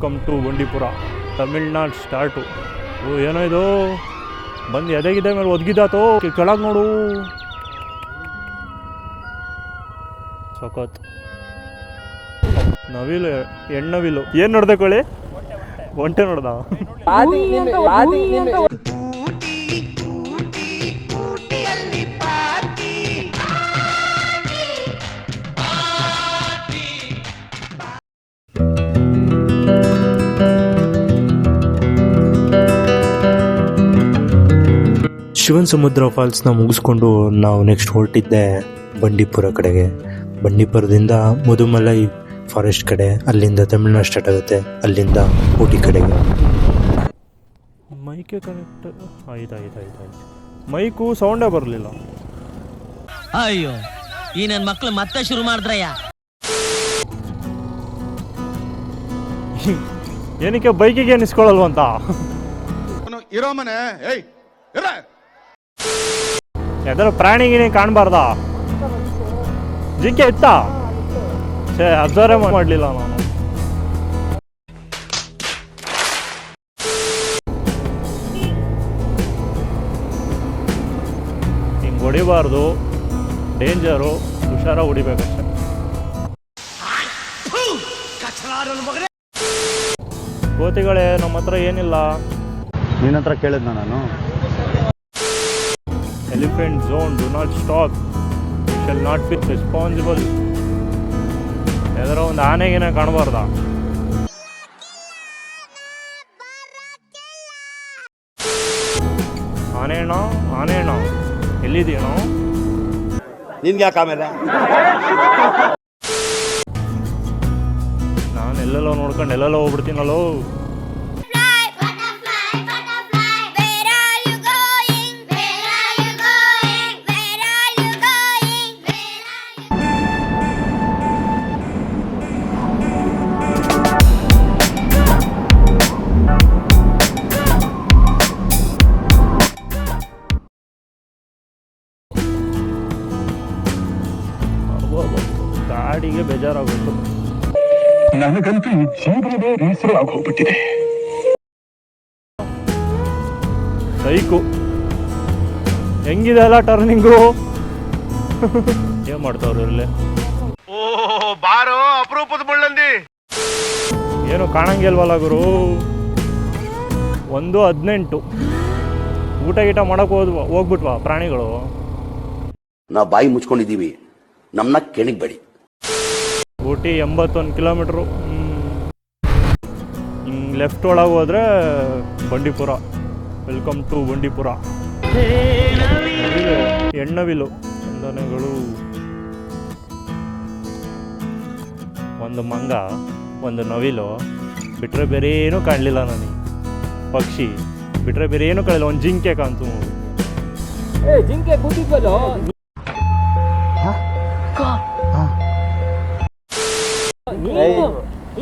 Welcome to Bandipur, Tamil Nadu start. ಓ, ಏನೋ ಇದು? ಬಂದು ಎದೆಗಿದೆ ಮೇಲೆ ಒದಗಿದಾತು ಕೆಳಗೆ ನೋಡು. ಸಖತ್. ನವಿಲು ಹೆಣ್ಣವಿಲು ಏನು ನೋಡ್ದೆ ಕೋಳಿ? ಒಂಟೆ ನೋಡ್ದ. ಶಿವನ್ ಸಮುದ್ರ ಫಾಲ್ಸ್ನ ಮುಗಿಸ್ಕೊಂಡು ನಾವು ನೆಕ್ಸ್ಟ್ ಹೊರಟಿದ್ದೆ ಬಂಡೀಪುರ ಕಡೆಗೆ. ಬಂಡೀಪುರದಿಂದ ಮುದುಮಲೈ ಫಾರೆಸ್ಟ್ ಕಡೆ ಅಲ್ಲಿಂದ ತಮಿಳ್ನಾಡು ಸ್ಟಾರ್ಟ್ ಆಗುತ್ತೆ ಅಲ್ಲಿಂದ ಊಟಿ ಕಡೆಗೆ. ಮೈಕೆ ಕನೆಕ್ಟ್ ಆಯ್ತು ಆಯ್ತು ಆಯ್ತು ಆಯ್ತು. ಮೈಕು ಸೌಂಡೇ ಬರಲಿಲ್ಲ. ಅಯ್ಯೋ ಈ ನನ್ನ ಮಕ್ಕಳು ಮತ್ತೆ ಶುರು ಮಾಡಿದ್ರಯ್ಯ. ಏನಕ್ಕೆ ಬೈಕಿಗೆ ನಿಸ್ಕೊಳ್ಳಲ್ವಂತ ಅವನು ಇರೋ ಮನೆ ಏಯ್ ಇರ ಯಾವ್ದಾರು ಪ್ರಾಣಿಗಿನಿ ಕಾಣಬಾರ್ದಾ? ಜಿಂಕೆ ಇತ್ತ? ಛೇ ಅಬ್ಸರ್ವೇ ಮಾಡಲಿಲ್ಲ ನಾನು. ಹಿಂಗೆ ಹೊಡಿಬಾರ್ದು. ಡೇಂಜರು ಹುಷಾರ ಹೊಡಿಬೇಕಷ್ಟೆ. ಕೋತಿಗಳೇ ನಮ್ಮ ಹತ್ರ ಏನಿಲ್ಲ. ನಿನ್ನ ಹತ್ರ ಕೇಳಿದ್ನ ನಾನು? Elephant zone do not stop shall not be responsible. ಯಾವ್ದಾರ ಒಂದು ಆನೆಗಿನ ಕಾಣಬಾರ್ದ? ಆನೆಯಣ್ಣೋ ಆನೆಯಣ್ಣೋ ನಾವು ನಿನ್ಗೆ ಯಾಕೆ ಆಮೇಲೆ? ನಾನು ಎಲ್ಲೆಲ್ಲೋ ನೋಡ್ಕೊಂಡು ಎಲ್ಲೆಲ್ಲೋ ಹೋಗ್ಬಿಡ್ತೀನಲ್ಲೋ? ಗಾಡಿಗೆ ಬೇಜಾರಾಗೋಯ್ತು. ನನಗಂತೂ ಈ ಜೀವನವೇ ಬೇಸರ ಆಗೋಗ್ಬಿಟ್ಟಿದೆ. ಸೈಕು. ಹೆಂಗಿದೆ ಅಲ್ಲ ಟರ್ನಿಂಗು? ಏನ್ ಮಾಡ್ತಾವ್ರು ಇಲ್ಲಿ ಓ ಬಾರೋ ಅಪರೂಪದ ಬಳ್ಳಂದಿ ಏನು ಕಾಣಂಗಿಲ್ವಲ್ಲ ಗುರು. ಒಂದು ಹದಿನೆಂಟು. ಊಟ ಗೀಟ ಮಾಡಕ್ ಹೋದ್ವ ಹೋಗ್ಬಿಟ್ವಾ ಪ್ರಾಣಿಗಳು. ನಾವು ಬಾಯಿ ಮುಚ್ಕೊಂಡಿದ್ದೀವಿ. ನಮ್ಮನ್ನ ಕೆಣಗಬೇಡಿ ಊಟಿ ಎಂಬತ್ತೊಂದು ಕಿಲೋಮೀಟ್ರು. ಹಿಂಗೆ ಲೆಫ್ಟ್ ಒಳಗೆ ಹೋದ್ರೆ ಬಂಡೀಪುರ. Welcome to Bandipur. ಎಣ್ಣವಿಲು ಚಂದನಗಳು. ಒಂದು ಮಂಗ, ಒಂದು ನವಿಲು. ಬಿಟ್ಟರೆ ಬೇರೆ ಏನೂ ಕಾಣಲಿಲ್ಲ ನನಗೆ. ಪಕ್ಷಿ. ಬಿಟ್ಟರೆ ಬೇರೆ ಏನೂ ಕಾಣಲಿಲ್ಲ. ಒಂದು ಜಿಂಕೆ ಕಾಣ್ತು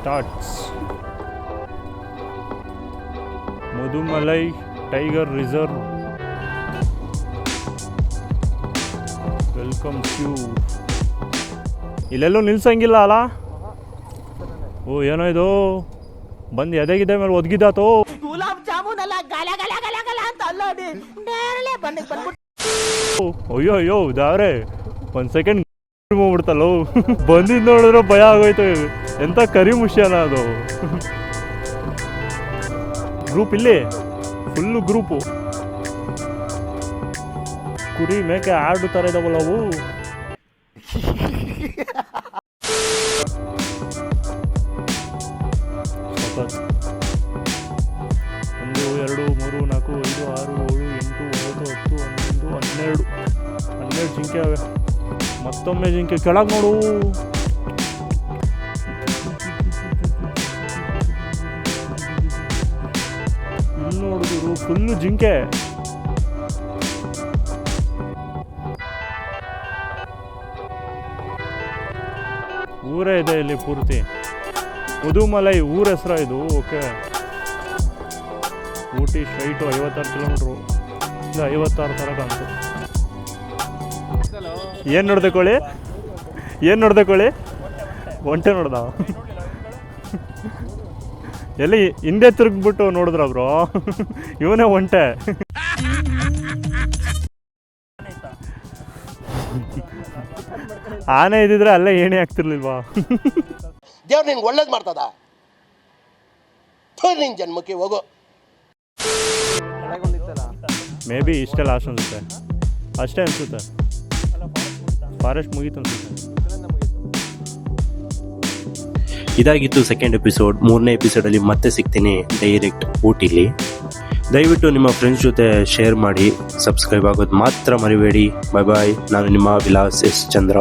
starts Mudumalai tiger reserve welcome you ಇಲ್ಲೆಲ್ಲೂ ನಿಲ್ಸಂಗಿಲ್ಲ ಅಲ್ಲ ಓ ಏನೋ ಇದು? ಬಂದು ಎದೆಗಿದೆ ಮೇಲೆ ಒದಗಿದಾತು ಗುಲಾಬ್ ಜಾಮೂನ್ ಅಲ್ಲ ಗಲ ಗಲ ಗಲ ಗಲ ಅಂತ ಅಲ್ಲೋಡಿ ನೇರಳೆ ಬಂದು ಅಯ್ಯೋ ಅಯ್ಯೋ ದಾವ್ರೆ ಒಂದು ಸೆಕೆಂಡ್ ಹೋಗ್ಬಿಡ್ತಲ್ಲೋ? ಬಂದಿದ್ದು ನೋಡಿದ್ರೆ ಭಯ ಆಗೋಯ್ತು. ಎಂತ ಕರಿ ಮುಷ್ಯನ ಅದು. ಗ್ರೂಪ್ ಇಲ್ಲಿ? ಫುಲ್ಲು ಗ್ರೂಪು ಕುರಿ ಮೇಕೆ ಆಡು ತರ ಇದಾವಲ್ಲ ಅವು. ಒಂದು, ಎರಡು, ಮೂರು, ನಾಲ್ಕು, ಐದು, ಆರು, ಏಳು, ಎಂಟು, ಒಂಬತ್ತು, ಹತ್ತು, ಹನ್ನೊಂದು, ಹನ್ನೆರಡು. ಹನ್ನೆರಡು ಜಿಂಕೆ ಅವೆ. ಮತ್ತೊಮ್ಮೆ ಜಿಂಕೆ ಕೆಳಗೆ ನೋಡು. ನೋಡಿದ್ರು ಫುಲ್ಲು ಜಿಂಕೆ. ಊರೇ ಇದೆ ಇಲ್ಲಿ ಪೂರ್ತಿ. ಮುದುಮಲೈ ಊರ ಹೆಸರ ಇದು, ಓಕೆ. ಊಟಿ ಸ್ಟ್ರೈಟು ಐವತ್ತಾರು ಕಿಲೋಮೀಟ್ರು ಇಲ್ಲ, ಐವತ್ತಾರು ಥರ ಕಾಣ್ತು ಏನು ನೋಡ್ದೆ ಕೋಳಿ? ಏನು ನೋಡ್ದೆ ಕೋಳಿ? ಒಂಟೆ ನೋಡ್ದ? ಎಲ್ಲಿ ಹಿಂದೆ ತಿರುಗ್ಬಿಟ್ಟು ನೋಡಿದ್ರ ಬ್ರೋ? ಇವನೇ ಒಂಟೆ. ಆನೆ ಇದ್ದಿದ್ರೆ ಅಲ್ಲೇ ಏಣಿ ಆಗ್ತಿರ್ಲಿಲ್ವಾ? ದೇವ್ರು ನಿಂಗೆ ಒಳ್ಳೇದು ಮಾಡ್ತದ? ನಿನ್ ಜನ್ಮಕ್ಕೆ ಹೋಗೋ. ಮೇ ಬಿ ಇಷ್ಟೆಲ್ಲ ಅನ್ಸುತ್ತೆ. ಅಷ್ಟೇ ಅನ್ಸುತ್ತೆ. ಫಾರೆಸ್ಟ್ ಮುಗೀತು ಅನ್ಸುತ್ತೆ. ಇದಾಗಿತ್ತು ಸೆಕೆಂಡ್ ಎಪಿಸೋಡ್ ಮೂರನೇ ಎಪಿಸೋಡಲ್ಲಿ ಮತ್ತೆ ಸಿಗ್ತೀನಿ ಡೈರೆಕ್ಟ್ ಊಟಿಲಿ. ದಯವಿಟ್ಟು ನಿಮ್ಮ ಫ್ರೆಂಡ್ಸ್ ಜೊತೆ ಶೇರ್ ಮಾಡಿ ಸಬ್ಸ್ಕ್ರೈಬ್ ಆಗೋದು ಮಾತ್ರ ಮರಿಬೇಡಿ. ಬಾಯ್ ಬಾಯ್ ನಾನು ನಿಮ್ಮ ವಿಲಾಸ್ ಎಸ್ ಚಂದ್ರ.